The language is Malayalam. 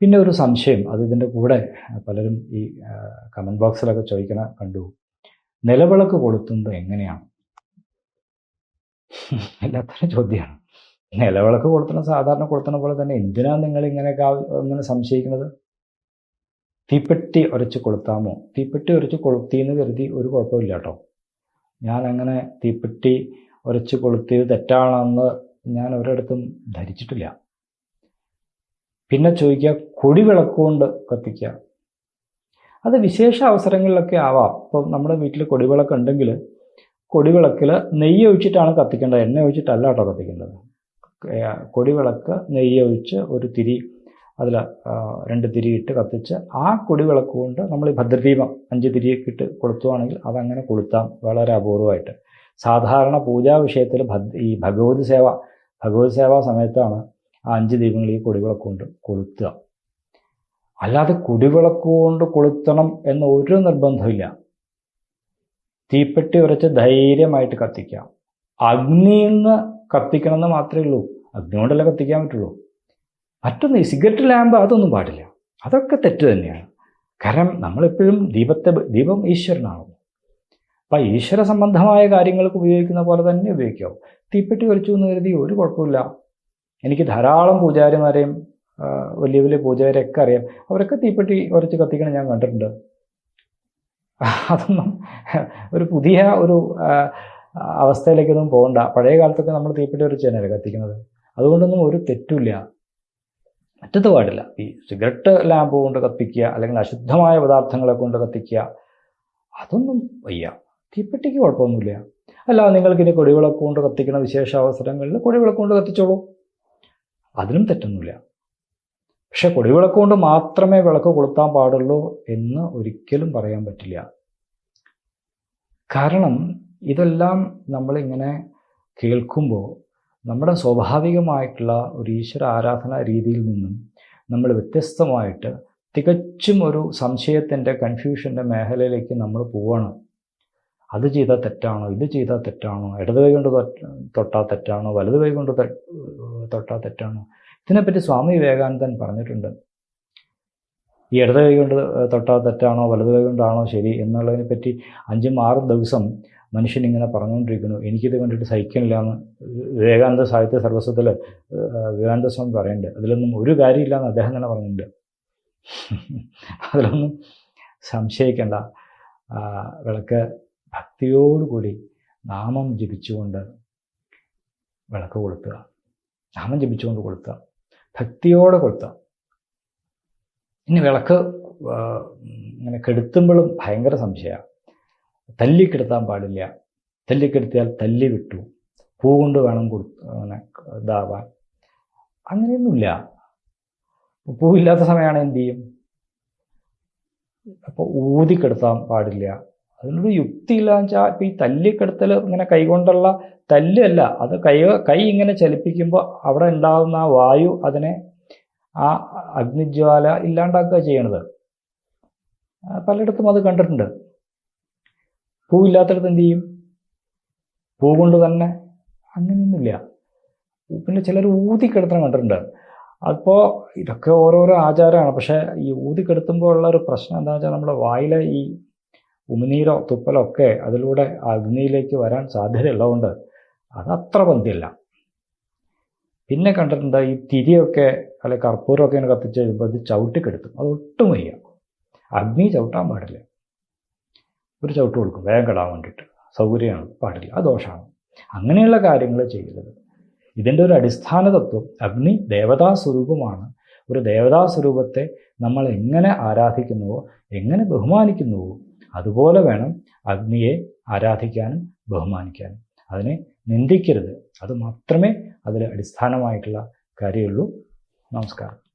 പിന്നെ ഒരു സംശയം അത് ഇതിന്റെ കൂടെ പലരും ഈ കമന്റ് ബോക്സിലൊക്കെ ചോദിക്കണ കണ്ടു. നിലവിളക്ക് കൊളുത്തുന്നത് എങ്ങനെയാണ്? എല്ലാത്തരം ചോദ്യമാണ് നിലവിളക്ക് കൊളുത്തണ സാധാരണ കൊളുത്തണ പോലെ തന്നെ എന്തിനാണ് നിങ്ങൾ ഇങ്ങനെയൊക്കെ ഇങ്ങനെ സംശയിക്കുന്നത്? തീപ്പെട്ടി ഉരച്ച് കൊളുത്താമോ? തീപ്പെട്ടി ഉരച്ച് കൊളുത്തിയെന്ന് കരുതി ഒരു കുഴപ്പമില്ല കേട്ടോ. ഞാൻ അങ്ങനെ തീപ്പെട്ടി ഉരച്ച് കൊളുത്തിയത് തെറ്റാണെന്ന് ഞാൻ ഒരിടത്തും ധരിച്ചിട്ടില്ല. പിന്നെ ചോദിക്കുക കൊടിവിളക്കുകൊണ്ട് കത്തിക്കുക. അത് വിശേഷ അവസരങ്ങളിലൊക്കെ ആവാം. ഇപ്പം നമ്മുടെ വീട്ടിൽ കൊടിവിളക്ക് ഉണ്ടെങ്കിൽ കൊടിവിളക്കിൽ നെയ്യ് ഒഴിച്ചിട്ടാണ് കത്തിക്കേണ്ടത്. എണ്ണ ഒഴിച്ചിട്ടല്ല കേട്ടോ കത്തിക്കേണ്ടത്. കൊടിവിളക്ക് നെയ്യ് ഒഴിച്ച് ഒരു തിരി അതിൽ രണ്ട് തിരി ഇട്ട് കത്തിച്ച് ആ കൊടിവിളക്ക് കൊണ്ട് നമ്മൾ ഈ ഭദ്രദീപം അഞ്ച് തിരിയൊക്കെ ഇട്ട് കൊളുത്തുവാണെങ്കിൽ അതങ്ങനെ കൊളുത്താം. വളരെ അപൂർവമായിട്ട്. സാധാരണ പൂജാ വിഷയത്തിൽ ഈ ഭഗവത് സേവ ഭഗവത് സേവാ സമയത്താണ് ആ അഞ്ച് ദൈവങ്ങൾ ഈ കൊടിവിളക്ക് കൊണ്ട് കൊളുത്തുക. അല്ലാതെ കുടിവിളക്ക് കൊണ്ട് കൊളുത്തണം എന്ന ഒരു നിർബന്ധമില്ല തീപ്പെട്ടി ഉരച്ച് ധൈര്യമായിട്ട് കത്തിക്കാം അഗ്നിയിൽ നിന്ന് കത്തിക്കണം എന്ന് മാത്രമേ ഉള്ളൂ. അഗ്നി കൊണ്ടല്ലേ കത്തിക്കാൻ പറ്റുള്ളൂ? മറ്റൊന്ന് സിഗരറ്റ് ലാമ്പ് അതൊന്നും പാടില്ല. അതൊക്കെ തെറ്റ് തന്നെയാണ്. കാരണം നമ്മളെപ്പോഴും ദീപത്തെ ദീപം ഈശ്വരനാണ്. അപ്പം ഈശ്വര സംബന്ധമായ കാര്യങ്ങൾക്ക് ഉപയോഗിക്കുന്ന പോലെ തന്നെ ഉപയോഗിക്കാവും തീപ്പെട്ടി വലിച്ചു എന്ന് കരുതി ഒരു കുഴപ്പമില്ല എനിക്ക് ധാരാളം പൂജാരിമാരെയും വലിയ വലിയ പൂജാരിയൊക്കെ അറിയാം. അവരൊക്കെ തീപ്പെട്ടി ഉരച്ച് കത്തിക്കണം ഞാൻ കണ്ടിട്ടുണ്ട്. അതൊന്നും ഒരു പുതിയ ഒരു അവസ്ഥയിലേക്കൊന്നും പോകണ്ട. പഴയ കാലത്തൊക്കെ നമ്മൾ തീപ്പെട്ടി ഉരച്ച് തന്നെയല്ലേ കത്തിക്കുന്നത്. അതുകൊണ്ടൊന്നും ഒരു തെറ്റുമില്ല. മറ്റത് പാടില്ല. ഈ സിഗരറ്റ് ലാമ്പ് കൊണ്ട് കത്തിക്കുക അല്ലെങ്കിൽ അശുദ്ധമായ പദാർത്ഥങ്ങളെ കൊണ്ട് കത്തിക്കുക അതൊന്നും വയ്യ. തീപ്പെട്ടിക്ക് കുഴപ്പമൊന്നുമില്ല. അല്ല നിങ്ങൾക്ക് ഇനി കൊടിവിളക്ക് കൊണ്ട് കത്തിക്കുന്ന വിശേഷ അവസരങ്ങളിൽ കൊടിവിളക്ക് കൊണ്ട് കത്തിച്ചോളൂ. അതിനും തെറ്റൊന്നുമില്ല. പക്ഷെ കൊടിവിളക്ക് കൊണ്ട് മാത്രമേ വിളക്ക് കൊളുത്താൻ പാടുള്ളൂ എന്ന് ഒരിക്കലും പറയാൻ പറ്റില്ല. കാരണം ഇതെല്ലാം നമ്മളിങ്ങനെ കേൾക്കുമ്പോൾ നമ്മുടെ സ്വാഭാവികമായിട്ടുള്ള ഒരു ഈശ്വര ആരാധന രീതിയിൽ നിന്നും നമ്മൾ വ്യത്യസ്തമായിട്ട് തികച്ചും ഒരു സംശയത്തിന്റെ കൺഫ്യൂഷന്റെ മേഖലയിലേക്ക് നമ്മൾ പോവാണ്. അത് ചെയ്താൽ തെറ്റാണോ? ഇത് ചെയ്താൽ തെറ്റാണോ? ഇടത് കൈ കൊണ്ട് തൊട്ട് തൊട്ടാൽ തെറ്റാണോ? വലത് കൈ കൊണ്ട് തെ- തൊട്ടാൽ തെറ്റാണോ. ഇതിനെപ്പറ്റി സ്വാമി വിവേകാനന്ദൻ പറഞ്ഞിട്ടുണ്ട്. ഈ ഇടത് കൈ കൊണ്ട് തൊട്ടാ തെറ്റാണോ വലത് കൈ കൊണ്ടാണോ ശരി എന്നുള്ളതിനെ പറ്റി അഞ്ചും ആറും ദിവസം മനുഷ്യൻ ഇങ്ങനെ പറഞ്ഞുകൊണ്ടിരിക്കുന്നു. എനിക്കിത് കണ്ടിട്ട് സഹിക്കണില്ല എന്ന് വിവേകാനന്ദ സാഹിത്യ സർവസ്വത്തിൽ വിവേകാനന്ദ സ്വാമി പറയുന്നുണ്ട്. അതിലൊന്നും ഒരു കാര്യമില്ല എന്ന് അദ്ദേഹം തന്നെ പറഞ്ഞിട്ടുണ്ട്. അതിലൊന്നും സംശയിക്കേണ്ട. വിളക്ക് ഭക്തിയോടുകൂടി നാമം ജപിച്ചുകൊണ്ട് വിളക്ക് കൊളുത്തുക. നാമം ജപിച്ചുകൊണ്ട് കൊളുത്തുക. ഭക്തിയോടെ കൊളുത്തുക. ഇനി വിളക്ക് ഇങ്ങനെ കെടുത്തുമ്പോഴും ഭയങ്കര സംശയമാണ് തല്ലിക്കെടുത്താൻ പാടില്ല. തല്ലിക്കെടുത്തിയാൽ തല്ലി വിട്ടു. പൂ കൊണ്ട് വേണം കൊടുത്ത് ഇതാവാൻ. അങ്ങനെയൊന്നുമില്ല. പൂവില്ലാത്ത സമയമാണ് എന്ത് ചെയ്യും? അപ്പോൾ ഊതിക്കെടുത്താൻ പാടില്ല. അതിനൊരു യുക്തിയില്ല വെച്ചാൽ ഇപ്പം ഈ തല്ലിക്കെടുത്തൽ ഇങ്ങനെ കൈകൊണ്ടുള്ള തല്ലല്ല. അത് കൈ കൈ ഇങ്ങനെ ചലിപ്പിക്കുമ്പോൾ അവിടെ ഉണ്ടാകുന്ന ആ വായു അതിനെ ആ അഗ്നിജ്വാല ഇല്ലാണ്ടാക്കുക ചെയ്യണത്. പലയിടത്തും അത് കണ്ടിട്ടുണ്ട്. പൂ പൂവില്ലാത്തടത്ത് എന്ത് ചെയ്യും? പൂ കൊണ്ട് തന്നെ അങ്ങനെയൊന്നുമില്ല. പിന്നെ ചിലർ ഊതിക്കെടുത്തണം കണ്ടിട്ടുണ്ട്. അപ്പോൾ ഇതൊക്കെ ഓരോരോ ആചാരമാണ്. പക്ഷേ ഈ ഊതിക്കെടുത്തുമ്പോൾ ഉള്ള ഒരു പ്രശ്നം എന്താണെന്ന് വെച്ചാൽ നമ്മുടെ വായിലെ ഈ ഉമിനീരോ തുപ്പലോ ഒക്കെ അതിലൂടെ അഗ്നിയിലേക്ക് വരാൻ സാധ്യതയുള്ളതുകൊണ്ട് അതത്ര പന്തില്ല പിന്നെ കണ്ടിട്ടുണ്ട് ഈ തിരിയൊക്കെ അല്ലെ കർപ്പൂരമൊക്കെ ഇങ്ങനെ കത്തിച്ച് കഴിയുമ്പോൾ അത് ചവിട്ടിക്കെടുത്തും അത് ഒട്ടും വയ്യ. അഗ്നി ചവിട്ടാൻ പാടില്ല. ഒരു ചവിട്ട് കൊടുക്കും. വേഗം കെടാൻ വേണ്ടിയിട്ട്. സൗകര്യമാണ്. പാടില്ല. അത് ദോഷമാണ്. അങ്ങനെയുള്ള കാര്യങ്ങൾ ചെയ്യരുത്. ഇതിന്റെ ഒരു അടിസ്ഥാന തത്വം അഗ്നി ദേവതാ സ്വരൂപമാണ്. ഒരു ദേവതാ സ്വരൂപത്തെ നമ്മൾ എങ്ങനെ ആരാധിക്കുന്നുവോ എങ്ങനെ ബഹുമാനിക്കുന്നുവോ അതുപോലെ വേണം അഗ്നിയെ ആരാധിക്കാനും ബഹുമാനിക്കാനും. അതിനെ നിന്ദിക്കരുത്. അത് മാത്രമേ അതിൽ അടിസ്ഥാനമായിട്ടുള്ള കാര്യമുള്ളൂ. നമസ്കാരം.